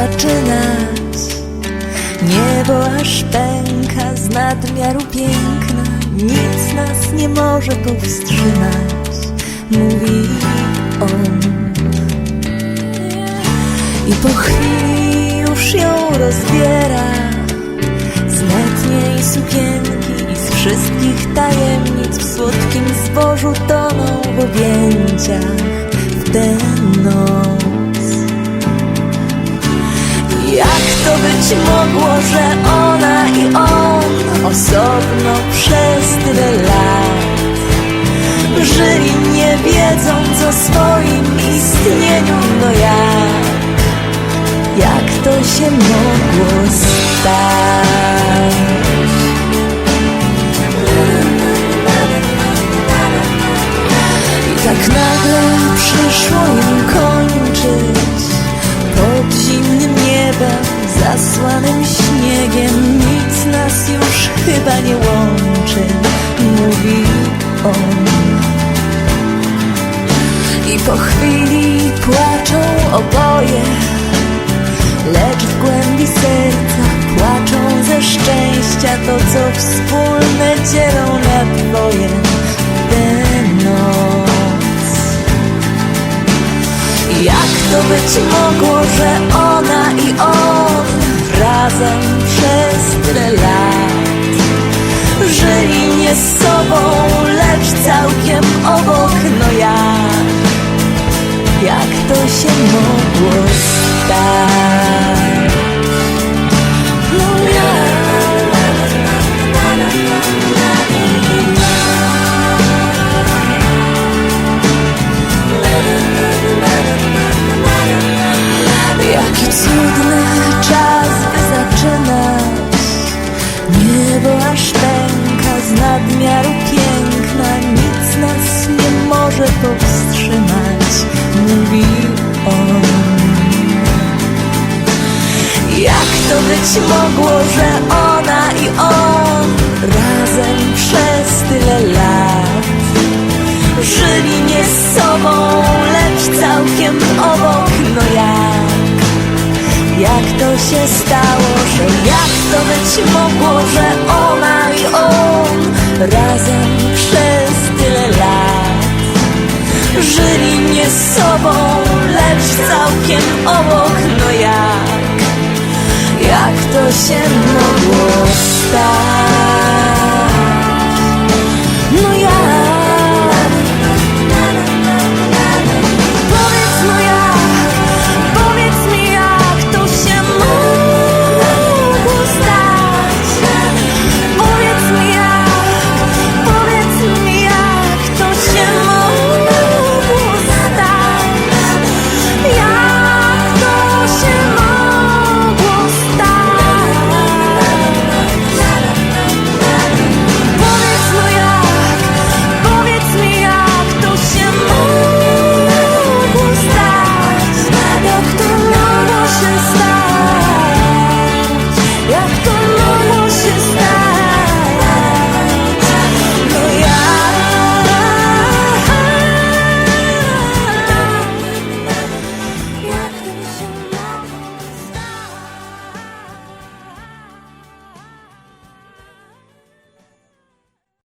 zaczynać Niebo aż pęka z nadmiaru piękna. Nic nas nie może powstrzymać Mówi on. I po chwili już ją rozbiera. Z letniej sukienki i z wszystkich tajemnic W słodkim zbożu toną w objęciach w tę noc. Być mogło, że ona i on osobno przez tyle lat żyli nie wiedząc o swoim istnieniu, no jak, jak to się mogło stać? Zasłanym śniegiem Nic nas już chyba nie łączy, mówi on. I po chwili płaczą oboje Lecz w głębi serca płaczą ze szczęścia To co wspólne dzielą na dwoje tę noc. Jak to być mogło, że ona nie z sobą, lecz całkiem obok, no jak, jak to się mogło stać? No Jaki cudny z nadmiaru piękna Nic nas nie może powstrzymać Mówi on. Jak to być mogło, że ona i on Razem przez tyle lat Żyli nie z sobą, lecz całkiem obok, no jak? Jak to się stało, że jak to być mogło, że ona i on Razem przez tyle lat. Żyli nie z sobą, lecz całkiem obok, no jak? Jak to się mogło stać